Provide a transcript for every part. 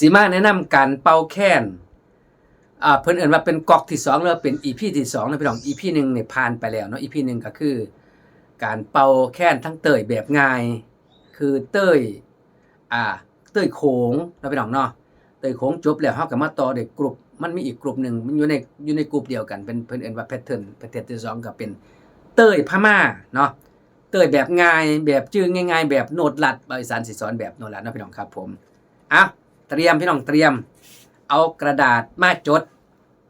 สีมาแนะนำการเป่าแค้นอ่าเพิ่นเอิ่นว่าเป็นกอกที่สองแล้วเป็นอีพีที่สองนะพี่น้องอีพีหนึ่งเนี่ยผ่านไปแล้วเนาะอีพีหนึ่งก็คือ การเป่าแค้นทั้งเตยแบบง่าย คือเตยอ่าเตยโขงนะพี่น้องเนาะเตยโขงจบแล้วเฮาก็มาต่อด้วยกลุ่มมันมีอีกกลุ่มหนึ่งมันอยู่ในอยู่ในกลุ่มเดียวกันเป็นเพิ่นเอิ่นว่าแพทเทิร์นแพทเทิร์นที่สองก็เป็นเตยพม่าเนาะเตยแบบง่ายแบบจื้อง่าย ๆ แบบโนดลัดบริสารสิสอนแบบโนดลัดนะพี่น้องครับผมอะ เตรียมพี่น้องเตรียม เอากระดาษมาจด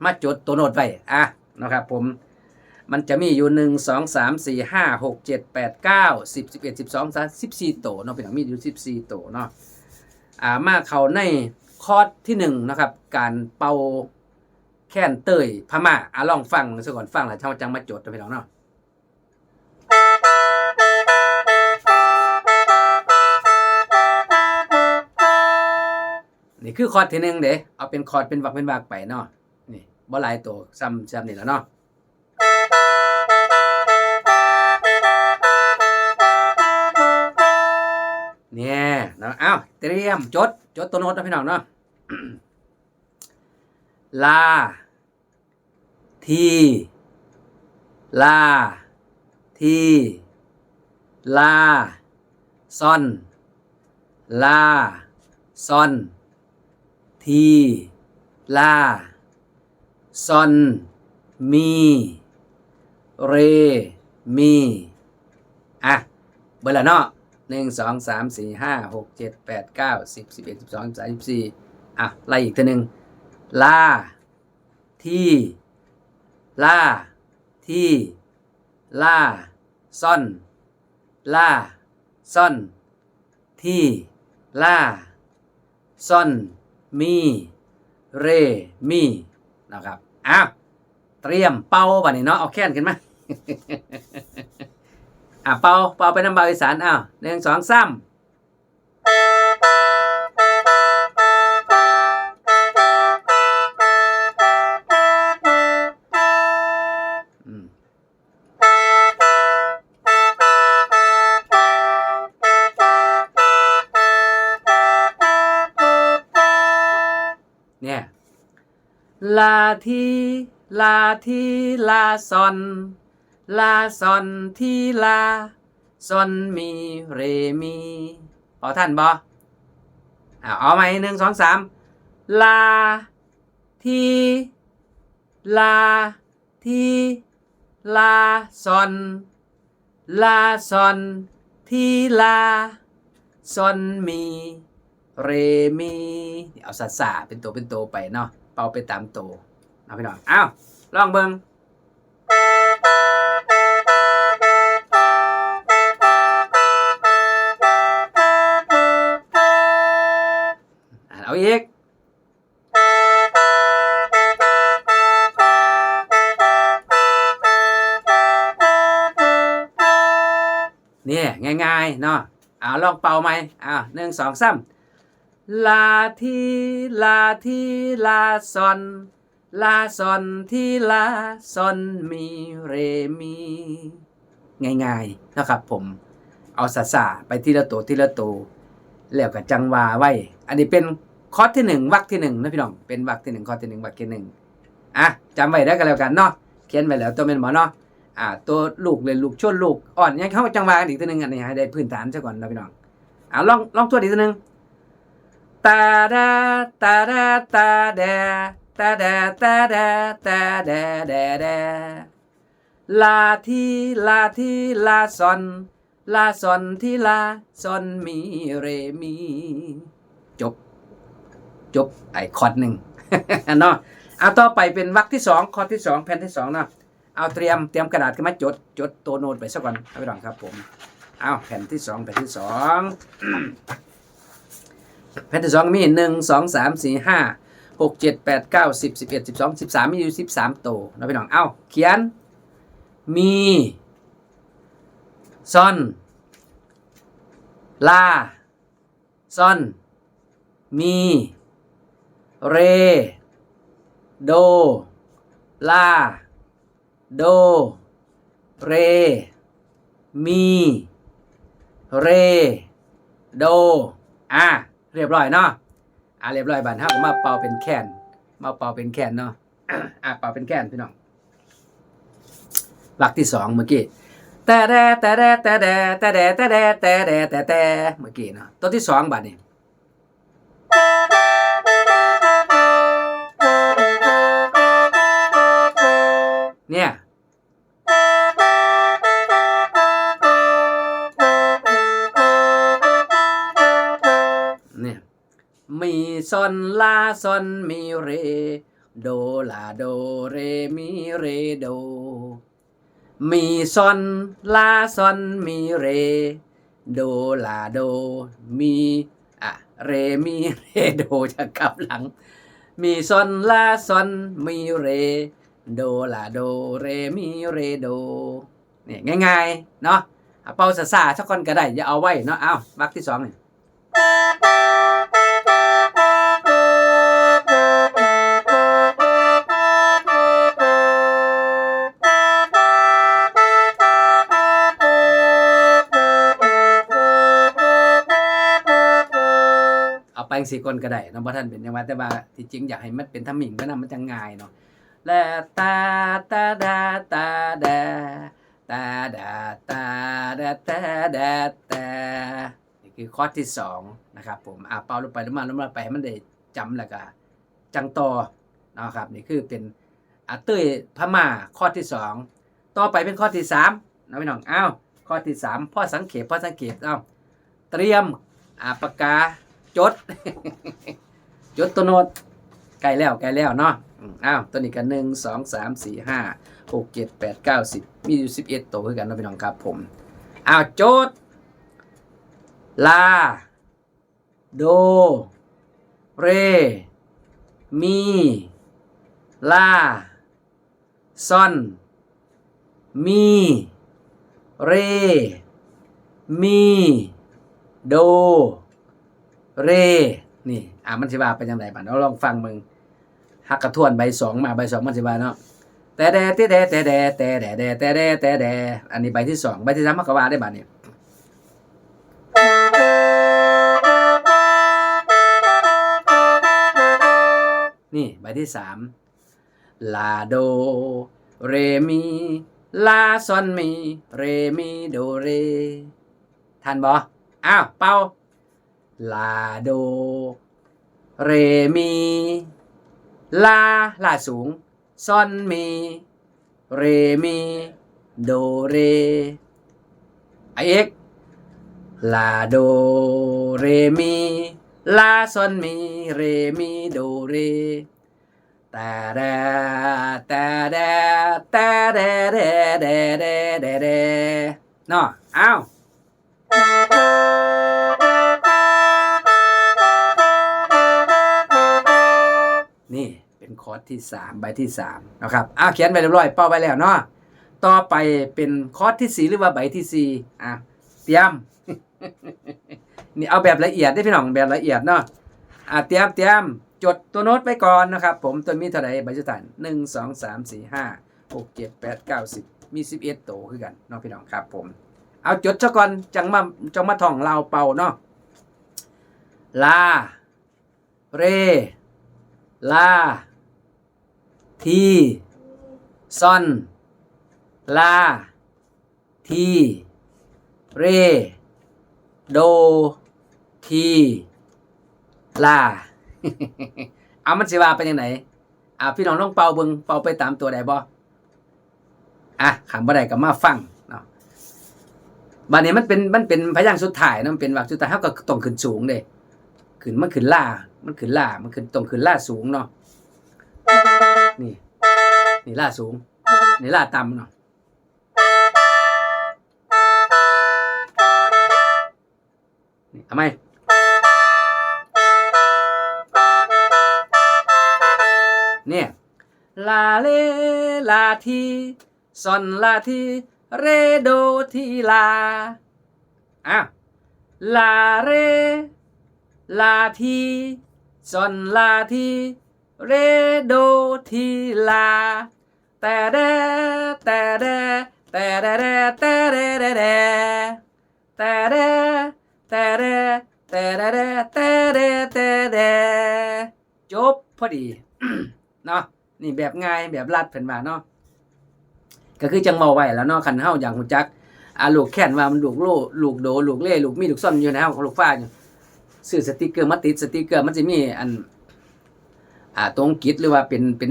มาจดตัวโนดไว้อะนะครับผมมันจะมีอยู่หนึ่งสองสามสี่ห้าหกเจ็ดแปดเก้าสิบสิบเอ็ดสิบสองสามสิบสี่ตัวเนาะพี่น้องมีอยู่สิบสี่ตัวเนาะอ่ามาเข้าในคอร์สที่หนึ่งนะครับ การเป่าแค้นเตยพม่าอะลองฟังซะก่อนฟังแล้วเท่าจังมาจดนะพี่น้องเนาะ นี่คือคอร์ดที่หนึ่งเด้เอาเป็นคอร์ดเป็นวักเป็นวักไปเนาะนี่บ่หลายตัวซ้ำซ้ำนี่แหล้วเนาะเนี่ยเนาะเอ้าเตรียมจดจดตัวโน้ตนะพี่น้องเนาะลา ทีลา ทีลาซอน ลาซอน ทีลาซอนมีเรมีอะเบอร์ละเนาะหนึ่งสองสามสี่ห้าหกเจ็ดแปดเก้าสิบสิบเอ็ดสิบสองสิบสามสิบสี่อะไล่อีกทีหนึ่งลาทีลาทีลาซอนลาซอนทีลาซอน มี เร มี นะครับอ้าวเตรียมเป่าบัดนี้เนาะ เอาแค้นขึ้นมาอะเป่าเป่าไปน้ำเบาอีสานอ้าวหนึ่งสองสาม ทีลาทีลาซอน ลาซอนทีลาซอนมีเรมีพอท่านบออ่าเอาไหมหนึ่งสองสามลาทีลาทีลาซอนลาซอนทีลาซอนมีเรมี เอาซาซาเป็นตัวเป็นตัวไปเนาะเป่าไปตามตัว เอาพี่น้องอ้าวลองเบิงอะเอาอีกเนี่ยง่ายๆเนาะเอาลองเป่าไหมอ้าวหนึ่งสองสามลาทีลาทีลาซอน ลาซอนที่ลาซอนมีเรมีง่ายๆนะครับผมเอาสาสาไปทีละตัวทีละตัวแล้วก็จังวาไว้ อันนี้เป็นคอร์สที่หนึ่งวรรคที่หนึ่งนะพี่น้องเป็นวรรคที่หนึ่งคอร์สที่หนึ่งวรรคที่หนึ่งอะจำไว้ได้กันแล้วกันเนาะเขียนไว้แล้วตัวเป็นหมอเนาะอ่าตัวลูกเลยลูกชนลูกอ่อนยังเข้าจังวากันอีกตัวหนึ่งอันนี้ให้ได้พื้นฐานซะก่อนนะพี่น้องอ่าลองลองทวนอีกตัวหนึ่งตาดาตาดาตาดา ตาดาตาดาตาดาดาดาลาทีลาทีลาซอน ลาซอนทีลาซอนมีเรมี จบ จบไอคอร์ดหนึ่งเนาะเอาต่อไปเป็นวรรคที่สองคอร์ดที่สองแผ่นที่สองเนาะเอาเตรียมเตรียมกระดาษขึ้นมาจด จดตัวโน้ตไปสักก่อนเอาไปลองครับผมเอาแผ่นที่สองแผ่นที่สองแพทย์ที่สองมีหนึ่งสองสามสี่ห้า หกเจ็ดแปดเก้าสิบสิบเอ็ดสิบสองสิบสามมีอยู่สิบสามตัวนะพี่น้อง เอ้า เขียน มีซอน ลาซอน มี เร โด ลา โด เร มี เร โด อะ เรียบร้อยเนาะ อะเรียบร้อยบัดเฮาก็มาเป่าเป็นแคนมาเป่าเป็นแคนเนาะอะเป่าเป็นแคนพี่น้องหลักที่สองเมื่อกี้แต่แดแต่แดแต่แดแต่แดแต่แดแต่แดแต่แต่เมื่อกี้เนาะตัวที่สองบัดนี้เนี่ยเนี่ย มีซอนลาซอนมีเร โดลาโดเรมีเรโด มีซอนลาซอนมีเร โดลาโดมีอะเรมีเรโดจะกลับหลัง มีซอนลาซอนมีเร โดลาโดเรมีเรโดเนี่ยง่ายๆเนาะเอาเป่าซาซาสักคนก็ได้อย่าเอาไว้เนาะเอาวักที่สองเนี่เอา ไปสี่คนก็ได้นะบ่ท่านเป็นยังไงแต่ว่าที่จริงอยากให้มันเป็นทำหมิ่งก็นำมันจะง่ายเนาะและตาตาดาตาดาตาดาตาดาตาดาตานี่คือข้อที่สองนะครับผมอ่าเป่าลงไปลงมาลงมาไปให้มันได้จำแล้วก็จังต่อนะครับนี่คือเป็นอาเต้ยพม่าข้อที่สองต่อไปเป็นข้อที่สามนะพี่น้องอ้าวข้อที่สามพ่อสังเกตพ่อสังเกตอ้าวเตรียมอ่าปากกา จด จดตัวโน้ตใกล้แล้วใกล้แล้วเนาะอ้าวตัวนี้กันหนึ่งสองสามสี่ห้าหกเจ็ดแปดเก้าสิบมีอยู่สิบเอ็ดตัวคือกันเนาะพี่น้องครับผมอ้าวโจทย์ลา โด เร มี ลาซอน มี เร มี โด เร นี่ อะมันสิว่าเป็นยังไงบ้างเราลองฟังมึงหักกระทวนใบสองมาใบสองมันสิว่าเนาะแต่แดแต่แดแต่แดแต่แดแต่แต่แดแต่แดอันนี้ใบที่สองใบที่สามมันก็ว่าได้บ้านี่นี่ใบที่สามลาโด เรมี ลาซอนมี เรมีโดเรทันบออ้าว เป่า ลาโด เรมี ลาลาสูงซอนมี เรมี โดเรไอเอ็กลาโด เรมี ลาซอนมี เรมี โดเรต่แดแต่แดแต่แดแดแดแดแดแดเนาะอ้าว คอร์สที่สามใบที่สามนะครับอ้าวเขียนไปเรียบร้อยเป้าไปแล้วเนาะต่อไปเป็นคอร์สที่สี่หรือว่าใบที่สี่อะเตรียมนี่เอาแบบละเอียดได้พี่น้องแบบละเอียดเนาะอะเตรียมเตรียมจดตัวโน้ตไปก่อนนะครับ ผมตัวมีเท่าไหร่ใบสุดท้ายหนึ่งสองสามสี่ห้าหกเจ็ดแปดเก้าสิบมีสิบเอ็ดตัวคือกันเนาะพี่น้องครับผม เอาจดซะก่อนจังมาจังมาท่องเราวเป่าเนาะลา เร ลา ทีซอน ลา ที เร โด ที ลา เอามันสิว่าเป็นยังไงอ่าพี่น้องต้องเป่าเบิงเป่าไปตามตัวใดบ่อะขันบ่ได้ก็มาฟังเนาะบัดนี้มันเป็นมันเป็นพยางค์สุดท้ายเนาะมันเป็นวรรคสุดท้ายเฮาก็ต้องขึ้นสูงเด้ขึ้นมันขึ้นล่า มันขึ้นล่า มันขึ้นต้องขึ้นล่าสูงเนาะ นี่ นี่ล่าสูง นี่ล่าต่ำเนาะนี่ทำไมเนี่ยลาเลลาทีซอนลาทีเรโดทีลาอะลาเร ลาทีซอนลาที เรโดทีลาแต่แดแต่แดแต่แดแดแต่แดแดแดแต่แดแต่แดแต่แต่แต่แต่แต่แต่จบพอดีเนาะนี่แบบง่ายแบบลัดเพิ่นว่าเนาะก็คือจังเมาไว้แล้วเนาะคันเฮาอย่างฮู้จักอ่าลูกแค้นว่ามันลูกโลลูกโดลูกเล่ลูกมีลูกซ่อนอยู่ในเฮาของลูกฟ้าอยู่ซื้อสติกเกอร์มาติดสติกเกอร์มันจะมีอัน อ่าตรงกิจหรือว่าเป็นเป็น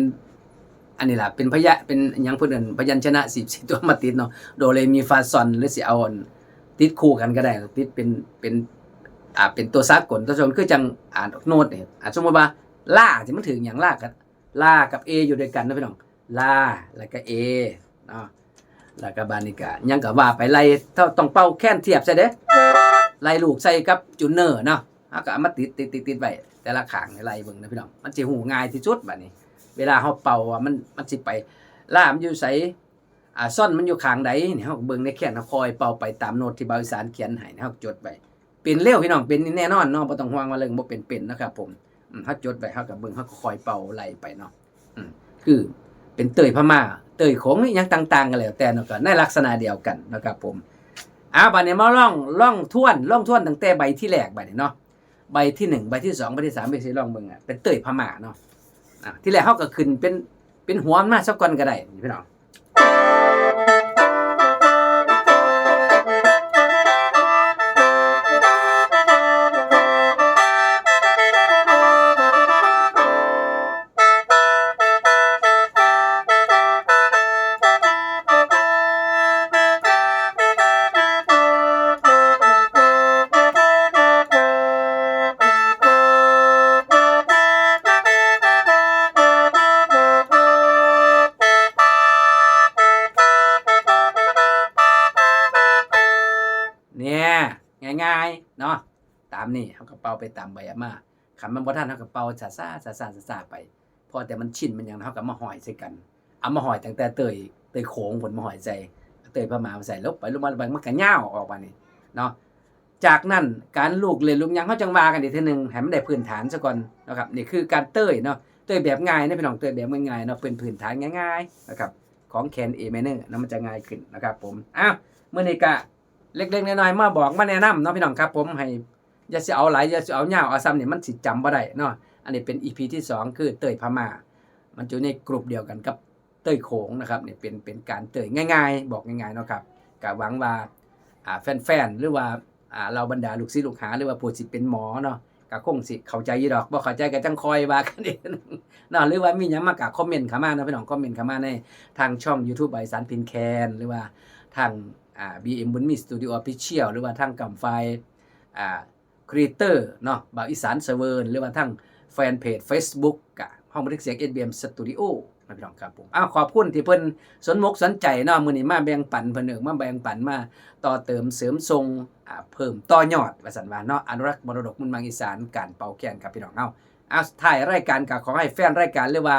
อันนี้ล่ะเป็นพยะเป็นยังเพิ่นเอิ้นพยัญชนะ10 10ตัวมาติดเนาะโดเรมีฟาซอนหรือสิเอาอนติดคู่กันก็ได้ติดเป็นเป็นอ่าเป็นตัวสากลตัวชนคือจังอ่านโน้ตนี่ยอ่านสมมติว่าล่าสิมันถึงหยังล่ากับล่ากับ A ออยู่ด้วยกันนะพี่น้องล่าแล้วก็ A เนาะแล้วก็บานิกะยังก็ว่าไปไล่เท่าต้องเป่าแค้นเทียบใส่เด้ไล่ลูกใส่กับจูเนอร์เนาะเฮาก็มาติดติดติดติดไว้ แต่ละขางให้ไล่เบิ่งนะพี่น้องมันสิหูง่ายที่สุดแบัดนี้ เวลาเฮาเป่าอะมันมันสิไปล่ามันอยู่ไสอ่าซ่อนมันอยู่ขางใดนี่เฮาเบิ่งในแขนเฮาคอยเป่าไปตามโน้ตที่บาวอีสานเขียนให้เฮาจดไว้เป็นเร็วพี่น้องเป็นแน่นอนเนาะบ่ต้องห่วงว่าเรื่องบ่เป็นเป็นนะครับ ผมเฮาจดไว้เฮาก็เบิ่งเฮาคอยเป่าไล่ไปเนาะอืมคือเป็นเตยพม่าเตยโขงนี่ยังต่าง ๆ กันแล้วแต่เนาะก็ในลักษณะเดียวกันนะครับผมอ่าบัดนี้มาล่องล่องทวนล่องทวนตั้งแต่ใบที่แรกบัดนี้เนาะ ใบที่หนึ่งใบที่สองใบที่สามใบที่สี่ลองเบิ่งอะเป็นเตยพม่าเนาะอะที่แรกเขาก็ขึ้นเป็นเป็นหัวมันมาสักก่อนก็ได้พี่น้อง นี่เขาก็เป่าไปตามใบอะมาขันมันบ่ทันเขาก็เป่าซาซาซาซาซาซาไปพอแต่มันชินมันยังเขาก็มาหอยใส่กันเอามาหอยตั้งแต่เตยเตยโขงผลมาหอยใส่เตยพม่ามาใส่ลบไปลงมาไปมันก็ย่าวออกมานี่เนาะจากนั้นการลูกเรียนลูกยังเขาจังวากันอีกทีหนึ่งให้มันได้พื้นฐานซะก่อนนะครับนี่คือการเตยเนาะเตยแบบง่ายนะพี่น้องเตยแบบง่ายๆเนาะเป็นพื้นฐานง่ายๆนะครับของแคนเอเมเนอร์นะมันจะง่ายขึ้นนะครับผมอ้าวเมื้อนี้ก็เล็กๆน้อยๆมาบอกมาแนะนำเนาะพี่น้องครับผมให้ อย่าสิเอาหลายอย่าสิเอายาเอาซ้ำนี่มันสิจำบ่ได้เนาะอันนี้เป็น EP ที่ 2 คือเตยพม่า มันอยู่ในกลุ่มเดียวกันกับเตยโขงนะครับเนี่ยเป็นเป็นการเตยง่าย ๆ บอกง่ายๆเนาะครับก็หวังว่าอ่าแฟนๆหรือว่าอ่าเราบรรดาลูกศิษย์ลูกหาหรือว่าผู้สิเป็นหมอเนาะก็คงสิเข้าใจยู่ดอกบ่เข้าใจก็จังคอยว่ากันเองเนาะหรือว่ามีหยังมาก็คอมเมนต์เข้ามาเนาะพี่น้องคอมเมนต์เข้ามาในทางช่อง YouTube ใบสารพินแคนหรือว่าทางอ่า BM บุญมีสตูดิโอออฟฟิเชียลหรือว่าทั้งกำไฟอ่า ครีเตอร์เนาะบ่าวอีสานเซเวิร์นหรือว่าทั้งแฟนเพจ Facebook กะห้องบันทึกเสียง SBM Studio นะพี่น้องครับผมอ้าวขอบคุณที่เพิ่นสนมกสนใจเนาะมื้อนี้มาแบ่งปันเพิ่นเอิ้นมาแบ่งปันมาต่อเติมเสริมทรงอ่าเพิ่มต่อยอดว่าซั่นว่าเนาะอนุรักษ์มรดกมุนมังอีสานการเป่าแคนครับพี่น้องเฮาอ้าวถ่ายรายการก็ขอให้แฟนรายการหรือว่า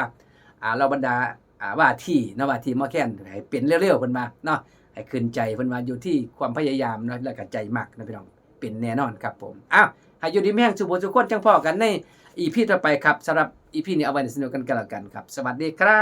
อ่าเราบรรดาอ่าว่าที่นะว่าที่มอแคนให้เป็นเร็วๆเพิ่นมาเนาะให้ขึ้นใจเพิ่นว่าอยู่ที่ความพยายามเนาะแล้วก็ใจมักนะพี่น้อง เป็นแน่นอนครับผมอ้าวให้อยู่ดีแม่งสุบสุขคนจังพ่อกันในอีพีต่อไปครับสำหรับอีพีนี้เอาไว้ในสนุกกันกันแล้วกันครับ สวัสดีครับ